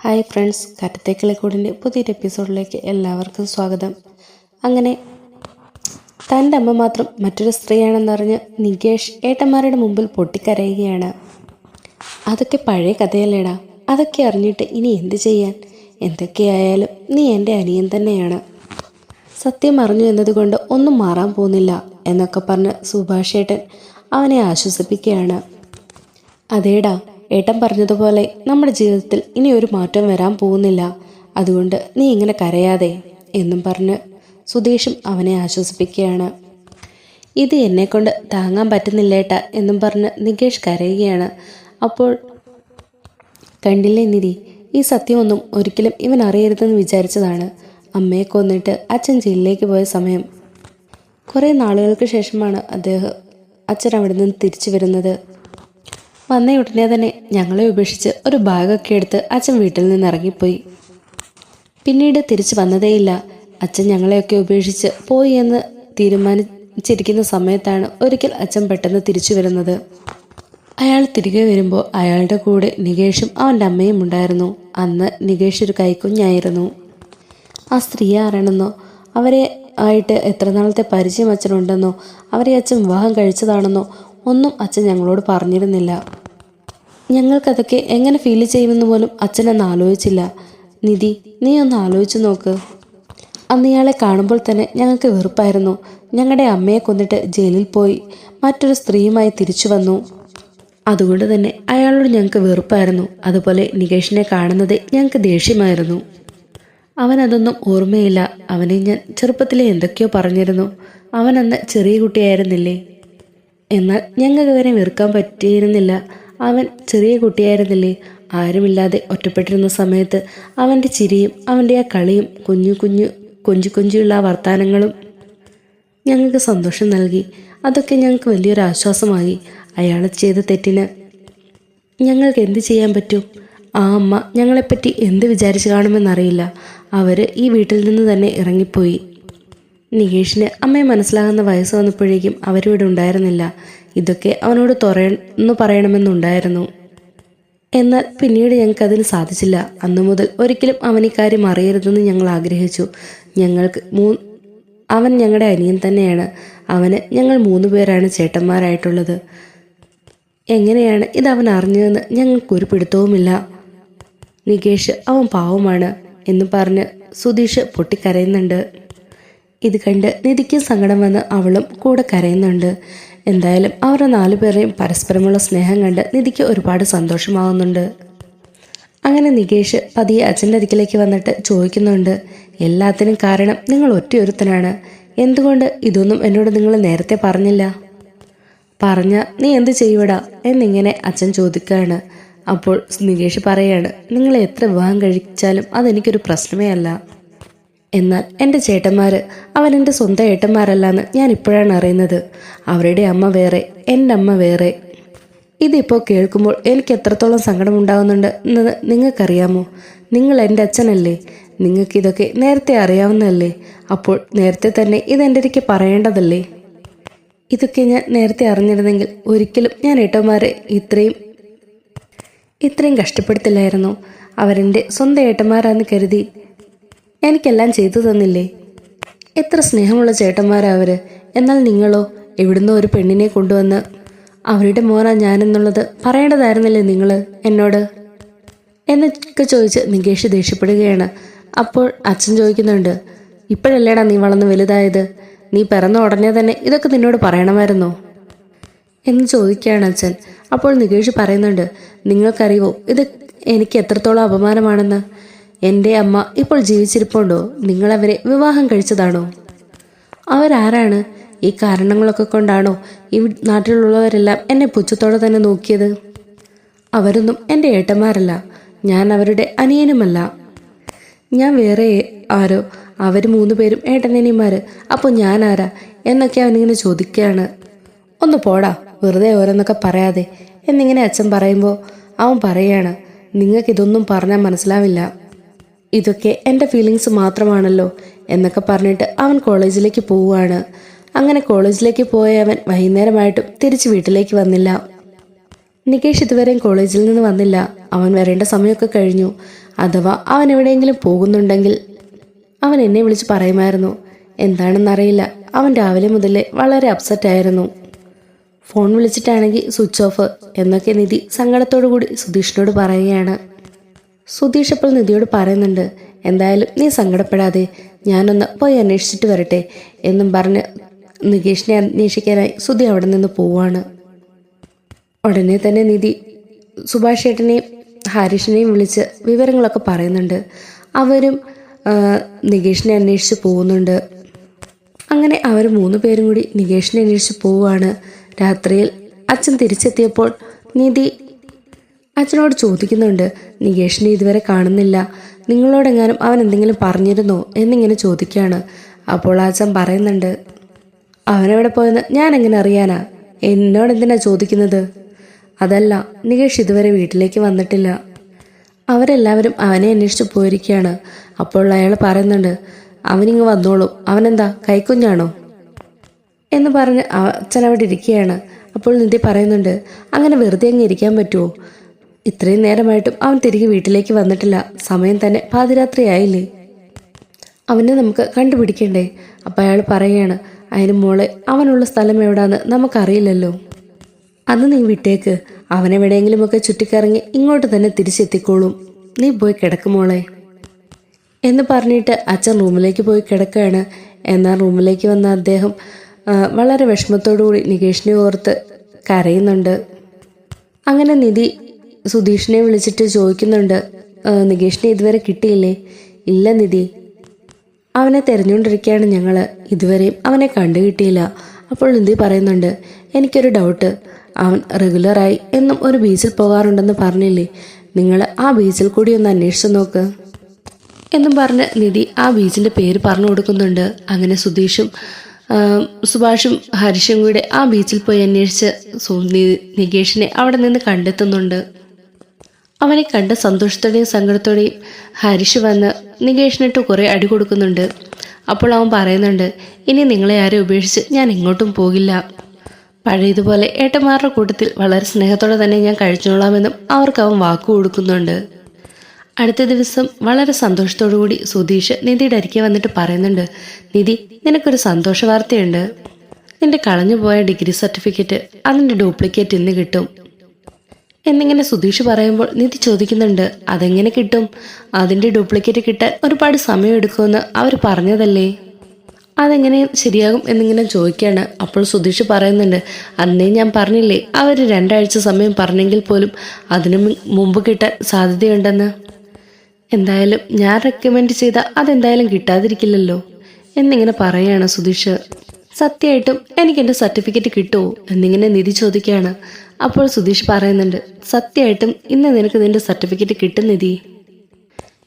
Hi friends കരത്തേക്കിളിക്കൂടിന്റെ പുതിയൊരു എപ്പിസോഡിലേക്ക് എല്ലാവർക്കും സ്വാഗതം. അങ്ങനെ തന്റെ അമ്മ മാത്രം മറ്റൊരു സ്ത്രീയാണെന്നറിഞ്ഞ് നികേഷ് ഏട്ടന്മാരുടെ മുമ്പിൽ പൊട്ടിക്കരയുകയാണ്. അതൊക്കെ പഴയ കഥയല്ലേടാ. അതൊക്കെ അറിഞ്ഞിട്ട് ഇനി എന്ത് ചെയ്യാൻ? എന്തൊക്കെയായാലും നീ എന്റെ അനിയൻ തന്നെയാണ്. സത്യം അറിഞ്ഞു എന്നതുകൊണ്ട് ഒന്നും മാറാൻ പോകുന്നില്ല എന്നൊക്കെ പറഞ്ഞ് സുഭാഷേട്ടൻ അവനെ ആശ്വസിപ്പിക്കുകയാണ്. അതേടാ ഏട്ടൻ പറഞ്ഞതുപോലെ നമ്മുടെ ജീവിതത്തിൽ ഇനി ഒരു മാറ്റം വരാൻ പോകുന്നില്ല. അതുകൊണ്ട് നീ ഇങ്ങനെ കരയാതെ എന്നും പറഞ്ഞ് സുധീഷും അവനെ ആശ്വസിപ്പിക്കുകയാണ്. ഇത് എന്നെക്കൊണ്ട് താങ്ങാൻ പറ്റുന്നില്ലേട്ട എന്നും പറഞ്ഞ് നികേഷ് കരയുകയാണ്. അപ്പോൾ കണ്ടില്ലേ നിധി ഈ സത്യമൊന്നും ഒരിക്കലും ഇവൻ അറിയരുതെന്ന് വിചാരിച്ചതാണ്. അമ്മയെ കൊന്നിട്ട് അച്ഛൻ ജയിലിലേക്ക് പോയ സമയം. കുറേ നാളുകൾക്ക് ശേഷമാണ് അദ്ദേഹം അച്ഛൻ അവിടെ നിന്ന് തിരിച്ചു വരുന്നത്. വന്ന ഉടനെ തന്നെ ഞങ്ങളെ ഉപേക്ഷിച്ച് ഒരു ബാഗൊക്കെ എടുത്ത് അച്ഛൻ വീട്ടിൽ നിന്ന് ഇറങ്ങിപ്പോയി. പിന്നീട് തിരിച്ചു വന്നതേയില്ല. അച്ഛൻ ഞങ്ങളെയൊക്കെ ഉപേക്ഷിച്ച് പോയി എന്ന് തീരുമാനിച്ചിരിക്കുന്ന സമയത്താണ് ഒരിക്കൽ അച്ഛൻ പെട്ടെന്ന് തിരിച്ചു വരുന്നത്. അയാൾ തിരികെ വരുമ്പോൾ അയാളുടെ കൂടെ നികേഷും അവന്റെ അമ്മയും ഉണ്ടായിരുന്നു. അന്ന് നികേഷ് ഒരു കൈക്കുഞ്ഞായിരുന്നു. ആ സ്ത്രീ ആരാണെന്നോ അവരെ ആയിട്ട് എത്ര നാളത്തെ പരിചയം അച്ഛനുണ്ടെന്നോ അവരെ അച്ഛൻ വിവാഹം കഴിച്ചതാണെന്നോ ഒന്നും അച്ഛൻ ഞങ്ങളോട് പറഞ്ഞിരുന്നില്ല. ഞങ്ങൾക്കതൊക്കെ എങ്ങനെ ഫീൽ ചെയ്യുമെന്ന് പോലും അച്ഛൻ അന്ന് ആലോചിച്ചില്ല. നിധി നീ ഒന്ന് ആലോചിച്ചു നോക്ക്. അന്ന് ഇയാളെ കാണുമ്പോൾ തന്നെ ഞങ്ങൾക്ക് വെറുപ്പായിരുന്നു. ഞങ്ങളുടെ അമ്മയെ കൊന്നിട്ട് ജയിലിൽ പോയി. മറ്റൊരു സ്ത്രീയുമായി തിരിച്ചു വന്നു. അതുകൊണ്ട് തന്നെ അയാളോട് ഞങ്ങൾക്ക് വെറുപ്പായിരുന്നു. അതുപോലെ നികേഷിനെ കാണുന്നത് ഞങ്ങൾക്ക് ദേഷ്യമായിരുന്നു. അവൻ അതൊന്നും ഓർമ്മയില്ല. അവനെ ഞാൻ ചെറുപ്പത്തിലെ എന്തൊക്കെയോ പറഞ്ഞിരുന്നു. അവനന്ന് ചെറിയ കുട്ടിയായിരുന്നില്ലേ? എന്നാൽ ഞങ്ങൾക്ക് അവനെ വെറുക്കാൻ പറ്റിയിരുന്നില്ല. അവൻ ചെറിയ കുട്ടിയായിരുന്നില്ലേ? ആരുമില്ലാതെ ഒറ്റപ്പെട്ടിരുന്ന സമയത്ത് അവന്റെ ചിരിയും അവന്റെ ആ കളിയും കുഞ്ഞു കുഞ്ഞു കൊഞ്ചു കൊഞ്ചുള്ള ആ വർത്തമാനങ്ങളും ഞങ്ങൾക്ക് സന്തോഷം നൽകി. അതൊക്കെ ഞങ്ങൾക്ക് വലിയൊരു ആശ്വാസമായി അയാൾ ചെയ്ത തെറ്റിന് ഞങ്ങൾക്ക് എന്ത് ചെയ്യാൻ പറ്റും? ആ അമ്മ ഞങ്ങളെപ്പറ്റി എന്ത് വിചാരിച്ചു കാണുമെന്നറിയില്ല. അവർ ഈ വീട്ടിൽ നിന്ന് തന്നെ ഇറങ്ങിപ്പോയി. നികേഷിന് അമ്മയെ മനസ്സിലാകുന്ന വയസ്സ് വന്നപ്പോഴേക്കും അവരിവിടെ ഉണ്ടായിരുന്നില്ല. ഇതൊക്കെ അവനോട് തുറന്നു പറയണമെന്നുണ്ടായിരുന്നു. എന്നാൽ പിന്നീട് ഞങ്ങൾക്ക് അതിന് സാധിച്ചില്ല. അന്നു മുതൽ ഒരിക്കലും അവൻ ഇക്കാര്യം അറിയരുതെന്ന് ഞങ്ങൾ ആഗ്രഹിച്ചു. ഞങ്ങൾക്ക് മൂ അവൻ ഞങ്ങളുടെ അനിയൻ തന്നെയാണ്. അവന് ഞങ്ങൾ മൂന്ന് പേരാണ് ചേട്ടന്മാരായിട്ടുള്ളത്. എങ്ങനെയാണ് ഇത് അവൻ അറിഞ്ഞതെന്ന് ഞങ്ങൾക്കൊരു പിടുത്തവുമില്ല. നികേഷ് അവൻ പാവമാണ് എന്ന് പറഞ്ഞ് സുധീഷ് പൊട്ടിക്കരയുന്നുണ്ട്. ഇത് കണ്ട് നിധിക്കും സങ്കടം വന്ന് അവളും കൂടെ കരയുന്നുണ്ട്. എന്തായാലും അവരുടെ നാലുപേരെയും പരസ്പരമുള്ള സ്നേഹം കണ്ട് നിധിക്ക് ഒരുപാട് സന്തോഷമാവുന്നുണ്ട്. അങ്ങനെ നികേഷ് പതിയെ അച്ഛന്റെ അടുക്കിലേക്ക് വന്നിട്ട് ചോദിക്കുന്നുണ്ട് എല്ലാത്തിനും കാരണം നിങ്ങൾ ഒറ്റയൊരുത്തനാണ്. എന്തുകൊണ്ട് ഇതൊന്നും എന്നോട് നിങ്ങൾ നേരത്തെ പറഞ്ഞില്ല? പറഞ്ഞ നീ എന്ത് ചെയ്യൂടാ എന്നിങ്ങനെ അച്ഛൻ ചോദിക്കുകയാണ്. അപ്പോൾ നികേഷ് പറയാണ് നിങ്ങൾ എത്ര വിവാഹം കഴിച്ചാലും അതെനിക്കൊരു പ്രശ്നമേ അല്ല. എന്നാൽ എന്റെ ചേട്ടന്മാർ അവനെന്റെ സ്വന്തം ഏട്ടന്മാരല്ലെന്ന് ഞാൻ ഇപ്പോഴാണ് അറിയുന്നത്. അവരുടെ അമ്മ വേറെ എന്റെ അമ്മ വേറെ. ഇതിപ്പോൾ കേൾക്കുമ്പോൾ എനിക്ക് എത്രത്തോളം സങ്കടമുണ്ടാകുന്നുണ്ട് എന്നത് നിങ്ങൾക്കറിയാമോ? നിങ്ങൾ എന്റെ അച്ഛനല്ലേ? നിങ്ങൾക്കിതൊക്കെ നേരത്തെ അറിയാവുന്നതല്ലേ? അപ്പോൾ നേരത്തെ തന്നെ ഇതെന്റെ എനിക്ക് പറയേണ്ടതല്ലേ? ഇതൊക്കെ ഞാൻ നേരത്തെ അറിഞ്ഞിരുന്നെങ്കിൽ ഒരിക്കലും ഞാൻ ഏട്ടന്മാരെ ഇത്രയും ഇത്രയും കഷ്ടപ്പെടുത്തില്ലായിരുന്നു. അവരെന്റെ സ്വന്തം ഏട്ടന്മാരാന്ന് കരുതി എനിക്കെല്ലാം ചെയ്തു തന്നില്ലേ? എത്ര സ്നേഹമുള്ള ചേട്ടന്മാരാ എന്നാൽ നിങ്ങളോ എവിടുന്നോ ഒരു പെണ്ണിനെ കൊണ്ടുവന്ന് അവരുടെ മോനാ ഞാനെന്നുള്ളത് പറയേണ്ടതായിരുന്നില്ലേ നിങ്ങൾ എന്നോട്? എന്നൊക്കെ ചോദിച്ച് നികേഷ് ദേഷ്യപ്പെടുകയാണ്. അപ്പോൾ അച്ഛൻ ചോദിക്കുന്നുണ്ട് ഇപ്പോഴല്ലേടാ നീ വളർന്ന് വലുതായത്? നീ പിറന്ന ഉടനെ തന്നെ ഇതൊക്കെ നിന്നോട് പറയണമായിരുന്നോ? എന്ന് ചോദിക്കുകയാണ് അച്ഛൻ. അപ്പോൾ നികേഷ് പറയുന്നുണ്ട് നിങ്ങൾക്കറിയുമോ ഇത് എനിക്ക് എത്രത്തോളം അപമാനമാണെന്ന്? എന്റെ അമ്മ ഇപ്പോൾ ജീവിച്ചിരിപ്പുണ്ടോ? നിങ്ങളവരെ വിവാഹം കഴിച്ചതാണോ? അവരാരാണ്? ഈ കാരണങ്ങളൊക്കെ കൊണ്ടാണോ ഈ നാട്ടിലുള്ളവരെല്ലാം എന്നെ പുച്ഛത്തോടെ തന്നെ നോക്കിയത്? അവരൊന്നും എന്റെ ഏട്ടന്മാരല്ല. ഞാൻ അവരുടെ അനിയനുമല്ല. ഞാൻ വേറെ ആരോ? അവർ മൂന്ന് പേരും ഏട്ടനനിയന്മാർ അപ്പോൾ ഞാൻ ആരാ എന്നൊക്കെ അവനിങ്ങനെ ചോദിക്കുകയാണ്. ഒന്ന് പോടാ വെറുതെ ഓരോന്നൊക്കെ പറയാതെ. എന്നിങ്ങനെ അച്ഛൻ പറയുമ്പോൾ അവൻ പറയാണ് നിങ്ങൾക്കിതൊന്നും പറഞ്ഞാൽ മനസ്സിലാവില്ല. ഇതൊക്കെ എന്റെ ഫീലിങ്സ് മാത്രമാണല്ലോ എന്നൊക്കെ പറഞ്ഞിട്ട് അവൻ കോളേജിലേക്ക് പോവുകയാണ്. അങ്ങനെ കോളേജിലേക്ക് പോയ അവൻ വൈകുന്നേരമായിട്ടും തിരിച്ച് വീട്ടിലേക്ക് വന്നില്ല. നികേഷ് ഇതുവരെയും കോളേജിൽ നിന്ന് വന്നില്ല. അവൻ വരേണ്ട സമയമൊക്കെ കഴിഞ്ഞു. അഥവാ അവൻ എവിടെയെങ്കിലും പോകുന്നുണ്ടെങ്കിൽ അവൻ എന്നെ വിളിച്ച് പറയുമായിരുന്നു. എന്താണെന്നറിയില്ല. അവൻ രാവിലെ മുതലേ വളരെ അപ്സെറ്റ് ആയിരുന്നു. ഫോൺ വിളിച്ചിട്ടാണെങ്കിൽ സ്വിച്ച് ഓഫ് എന്നൊക്കെ നിധി സങ്കടത്തോടു കൂടി സുധീഷിനോട് പറയുകയാണ്. സുധീഷ് അപ്പോൾ നിധിയോട് പറയുന്നുണ്ട് എന്തായാലും നീ സങ്കടപ്പെടാതെ ഞാനൊന്ന് പോയി അന്വേഷിച്ചിട്ട് വരട്ടെ എന്നും പറഞ്ഞ് നികേഷിനെ അന്വേഷിക്കാനായി സുധി അവിടെ നിന്ന് പോവാണ്. ഉടനെ തന്നെ നിധി സുഭാഷ് ചേട്ടനെയും ഹരീഷിനെയും വിളിച്ച് വിവരങ്ങളൊക്കെ പറയുന്നുണ്ട്. അവരും നികേഷിനെ അന്വേഷിച്ച് പോകുന്നുണ്ട്. അങ്ങനെ അവർ മൂന്ന് പേരും കൂടി നികേഷിനെ അന്വേഷിച്ച് പോവുകയാണ്. രാത്രിയിൽ അച്ഛൻ തിരിച്ചെത്തിയപ്പോൾ നിധി അച്ഛനോട് ചോദിക്കുന്നുണ്ട് നികേഷിനെ ഇതുവരെ കാണുന്നില്ല. നിങ്ങളോടെങ്ങാനും അവൻ എന്തെങ്കിലും പറഞ്ഞിരുന്നോ? എന്നിങ്ങനെ ചോദിക്കുകയാണ് അപ്പോൾ അച്ഛൻ പറയുന്നുണ്ട് അവനെവിടെ പോയെന്ന് ഞാൻ എങ്ങനെ അറിയാനാ? എന്നോട് എന്തിനാ ചോദിക്കുന്നത്? അതല്ല നികേഷ് ഇതുവരെ വീട്ടിലേക്ക് വന്നിട്ടില്ല. അവരെല്ലാവരും അവനെ അന്വേഷിച്ച് പോയിരിക്കുകയാണ്. അപ്പോൾ അയാൾ പറയുന്നുണ്ട് അവനിങ്ങ് വന്നോളും. അവനെന്താ കൈക്കുഞ്ഞാണോ? എന്ന് പറഞ്ഞ് അച്ഛൻ അവിടെ ഇരിക്കുകയാണ്. അപ്പോൾ നിധി പറയുന്നുണ്ട് അങ്ങനെ വെറുതെ അങ്ങ് ഇരിക്കാൻ പറ്റുമോ ഇത്രയും നേരമായിട്ടും അവൻ തിരികെ വീട്ടിലേക്ക് വന്നിട്ടില്ല. സമയം തന്നെ പാതിരാത്രിയായില്ലേ? അവനെ നമുക്ക് കണ്ടുപിടിക്കണ്ടേ? അപ്പം അയാൾ പറയുകയാണ് അതിന് മോളെ അവനുള്ള സ്ഥലം എവിടാന്ന് നമുക്കറിയില്ലല്ലോ. അന്ന് നീ വിട്ടേക്ക്. അവനെവിടെയെങ്കിലുമൊക്കെ ചുറ്റിക്കറങ്ങി ഇങ്ങോട്ട് തന്നെ തിരിച്ചെത്തിക്കോളും. നീ പോയി കിടക്ക് മോളെ. എന്ന് പറഞ്ഞിട്ട് അച്ഛൻ റൂമിലേക്ക് പോയി കിടക്കുകയാണ്. എന്നാൽ റൂമിലേക്ക് വന്ന അദ്ദേഹം വളരെ വിഷമത്തോടു കൂടി നികേഷിനെ ഓർത്ത് കരയുന്നുണ്ട്. അങ്ങനെ നിധി സുധീഷിനെ വിളിച്ചിട്ട് ചോദിക്കുന്നുണ്ട് "ആ, നികേഷിനെ ഇതുവരെ കിട്ടിയില്ലേ? ഇല്ല നിധി. അവനെ തിരഞ്ഞുകൊണ്ടിരിക്കുകയാണ് ഞങ്ങൾ ഇതുവരെയും അവനെ കണ്ടു കിട്ടിയില്ല. അപ്പോൾ നിധി പറയുന്നുണ്ട് എനിക്കൊരു ഡൗട്ട്. അവൻ റെഗുലറായി എന്നും ഒരു ബീച്ചിൽ പോകാറുണ്ടെന്ന് പറഞ്ഞില്ലേ? നിങ്ങൾ ആ ബീച്ചിൽ കൂടി ഒന്ന് അന്വേഷിച്ചു നോക്ക്. എന്നും പറഞ്ഞ് നിധി ആ ബീച്ചിന്റെ പേര് പറഞ്ഞു കൊടുക്കുന്നുണ്ട്. അങ്ങനെ സുധീഷും സുഭാഷും ഹരിഷും കൂടെ ആ ബീച്ചിൽ പോയി അന്വേഷിച്ച് നികേഷിനെ അവിടെ നിന്ന് കണ്ടെത്തുന്നുണ്ട്. അവനെ കണ്ട സന്തോഷത്തോടെയും സങ്കടത്തോടെയും ഹരിഷ് വന്ന് നികേഷിനിട്ട് കുറേ അടി കൊടുക്കുന്നുണ്ട്. അപ്പോൾ അവൻ പറയുന്നുണ്ട് ഇനി നിങ്ങളെ ആരെ ഉപേക്ഷിച്ച് ഞാൻ എങ്ങോട്ടും പോകില്ല. പഴയതുപോലെ ഏട്ടന്മാരുടെ കൂട്ടത്തിൽ വളരെ സ്നേഹത്തോടെ തന്നെ ഞാൻ കഴിച്ചോളാമെന്നും അവർക്ക് അവൻ വാക്കു കൊടുക്കുന്നുണ്ട്. അടുത്ത ദിവസം വളരെ സന്തോഷത്തോടു കൂടി സുധീഷ് നിധിയുടെ അരികെ വന്നിട്ട് പറയുന്നുണ്ട് നിധി നിനക്കൊരു സന്തോഷ വാർത്തയുണ്ട് നിന്റെ കളഞ്ഞുപോയ ഡിഗ്രി സർട്ടിഫിക്കറ്റ് അതിന്റെ ഡ്യൂപ്ലിക്കേറ്റ് ഇന്ന് കിട്ടും. എന്നിങ്ങനെ സുധീഷ് പറയുമ്പോൾ നിധി ചോദിക്കുന്നുണ്ട് അതെങ്ങനെ കിട്ടും? അതിന്റെ ഡ്യൂപ്ലിക്കേറ്റ് കിട്ടാൻ ഒരുപാട് സമയം എടുക്കുമെന്ന് അവർ പറഞ്ഞതല്ലേ? അതെങ്ങനെ ശരിയാകും എന്നിങ്ങനെ ചോദിക്കുകയാണ് അപ്പോൾ സുധീഷ് പറയുന്നുണ്ട് അന്നേ ഞാൻ പറഞ്ഞില്ലേ അവർ രണ്ടാഴ്ച സമയം പറഞ്ഞെങ്കിൽ പോലും അതിനു മുമ്പ് കിട്ടാൻ സാധ്യതയുണ്ടെന്ന്. എന്തായാലും ഞാൻ റെക്കമെൻഡ് ചെയ്ത അതെന്തായാലും കിട്ടാതിരിക്കില്ലല്ലോ എന്നിങ്ങനെ പറയുകയാണ് സുധീഷ്. സത്യമായിട്ടും എനിക്ക് എന്റെ സർട്ടിഫിക്കറ്റ് കിട്ടുമോ? എന്നിങ്ങനെ നിധി ചോദിക്കുകയാണ്. അപ്പോൾ സുധീഷ് പറയുന്നുണ്ട് സത്യമായിട്ടും ഇന്ന് നിനക്ക് നിന്റെ സർട്ടിഫിക്കറ്റ് കിട്ടുന്നിതി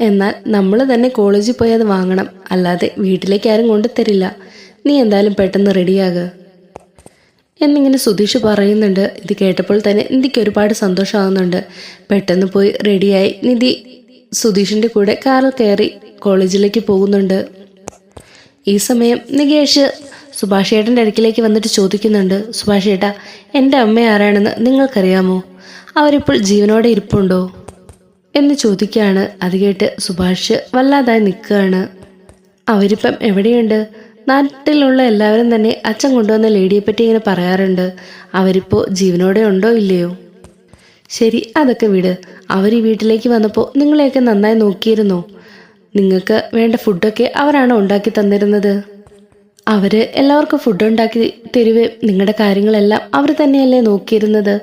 എന്നാൽ നമ്മൾ തന്നെ കോളേജിൽ പോയി അത് വാങ്ങണം. അല്ലാതെ വീട്ടിലേക്ക് ആരും കൊണ്ടുതരില്ല നീ എന്തായാലും പെട്ടെന്ന് റെഡിയാകുക എന്നിങ്ങനെ സുധീഷ് പറയുന്നുണ്ട് ഇത് കേട്ടപ്പോൾ തന്നെ നിധിക്ക് ഒരുപാട് സന്തോഷമാകുന്നുണ്ട് പെട്ടെന്ന് പോയി റെഡിയായി നിധി സുധീഷിന്റെ കൂടെ കാറിൽ കയറി കോളേജിലേക്ക് പോകുന്നുണ്ട്. ഈ സമയം നികേഷ് സുഭാഷ് ഏട്ടന്റെ അടുക്കിലേക്ക് വന്നിട്ട് ചോദിക്കുന്നുണ്ട് സുഭാഷ് ഏട്ടാ എന്റെ അമ്മ ആരാണെന്ന് നിങ്ങൾക്കറിയാമോ? അവരിപ്പോൾ ജീവനോടെ ഇരിപ്പുണ്ടോ? എന്ന് ചോദിക്കുകയാണ് അത് കേട്ട് സുഭാഷ് വല്ലാതായി നിൽക്കുകയാണ്. അവരിപ്പം എവിടെയുണ്ട്? നാട്ടിലുള്ള എല്ലാവരും തന്നെ അച്ഛൻ കൊണ്ടുവന്ന ലേഡിയെപ്പറ്റി ഇങ്ങനെ പറയാറുണ്ട്. അവരിപ്പോൾ ജീവനോടെ ഉണ്ടോ ഇല്ലയോ? ശരി അതൊക്കെ വിട്. അവർ ഈ വീട്ടിലേക്ക് വന്നപ്പോൾ നിങ്ങളെയൊക്കെ നന്നായി നോക്കിയിരുന്നോ? നിങ്ങൾക്ക് വേണ്ട ഫുഡൊക്കെ അവരാണ് ഉണ്ടാക്കി തന്നിരുന്നത്? അവർ എല്ലാവർക്കും ഫുഡ് ഉണ്ടാക്കി തരുവേ. നിങ്ങളുടെ കാര്യങ്ങളെല്ലാം അവർ തന്നെയല്ലേ നോക്കിയിരുന്നത്.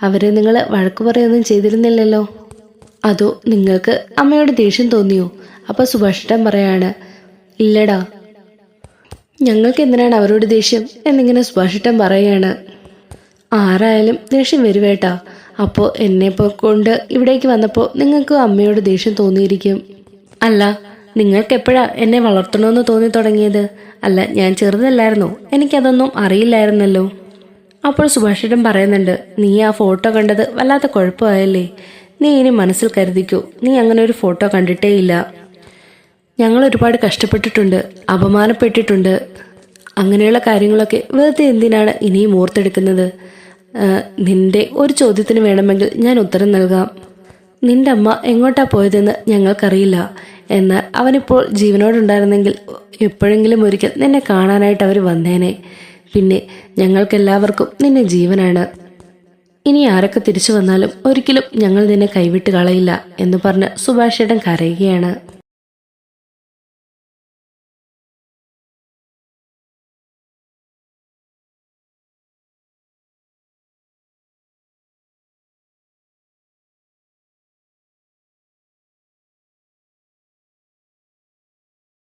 അവർ നിങ്ങൾ വഴക്ക് പറയൊന്നും ചെയ്തിരുന്നില്ലല്ലോ. അതോ നിങ്ങൾക്ക് അമ്മയോട് ദേഷ്യം തോന്നിയോ? അപ്പോൾ സുഭാഷിട്ടൻ പറയാണ് ഇല്ലടാ. ഞങ്ങൾക്ക് എന്തിനാണ് അവരോട് ദേഷ്യം? എന്നിങ്ങനെ സുഭാഷിട്ടൻ പറയാണ് ആരായാലും ദേഷ്യം വരുവേട്ടാ. അപ്പോൾ എന്നെ കൊണ്ട് ഇവിടേക്ക് വന്നപ്പോൾ നിങ്ങൾക്ക് അമ്മയോട് ദേഷ്യം തോന്നിയിരിക്കും. അല്ല നിങ്ങൾക്ക് എപ്പോഴാ എന്നെ വളർത്തണമെന്ന് തോന്നി തുടങ്ങിയത്? അല്ല ഞാൻ ചെറുതല്ലായിരുന്നോ? എനിക്കതൊന്നും അറിയില്ലായിരുന്നല്ലോ. അപ്പോൾ സുഭാഷിതൻ പറയുന്നുണ്ട് നീ ആ ഫോട്ടോ കണ്ടത് വല്ലാത്ത കുഴപ്പമായല്ലേ? നീ ഇനി മനസ്സിൽ കരുതിക്കൂ നീ അങ്ങനെ ഒരു ഫോട്ടോ കണ്ടിട്ടേ ഇല്ല ഞങ്ങൾ ഒരുപാട് കഷ്ടപ്പെട്ടിട്ടുണ്ട് അപമാനപ്പെട്ടിട്ടുണ്ട്. അങ്ങനെയുള്ള കാര്യങ്ങളൊക്കെ വെറുതെ എന്തിനാണ് ഇനിയും ഓർത്തെടുക്കുന്നത്? നിന്റെ ഒരു ചോദ്യത്തിന് വേണമെങ്കിൽ ഞാൻ ഉത്തരം നൽകാം. നിന്റെ അമ്മ എങ്ങോട്ടാ പോയതെന്ന് ഞങ്ങൾക്കറിയില്ല. എന്നാൽ അവനിപ്പോൾ ജീവനോടുണ്ടായിരുന്നെങ്കിൽ എപ്പോഴെങ്കിലും ഒരിക്കൽ നിന്നെ കാണാനായിട്ട് അവർ വന്നേനെ. പിന്നെ ഞങ്ങൾക്കെല്ലാവർക്കും നിന്നെ ജീവനാണ്. ഇനി ആരൊക്കെ തിരിച്ചു വന്നാലും ഒരിക്കലും ഞങ്ങൾ നിന്നെ കൈവിട്ട് കളയില്ല എന്ന് പറഞ്ഞ് സുഭാഷേട്ടൻ കരയുകയാണ്.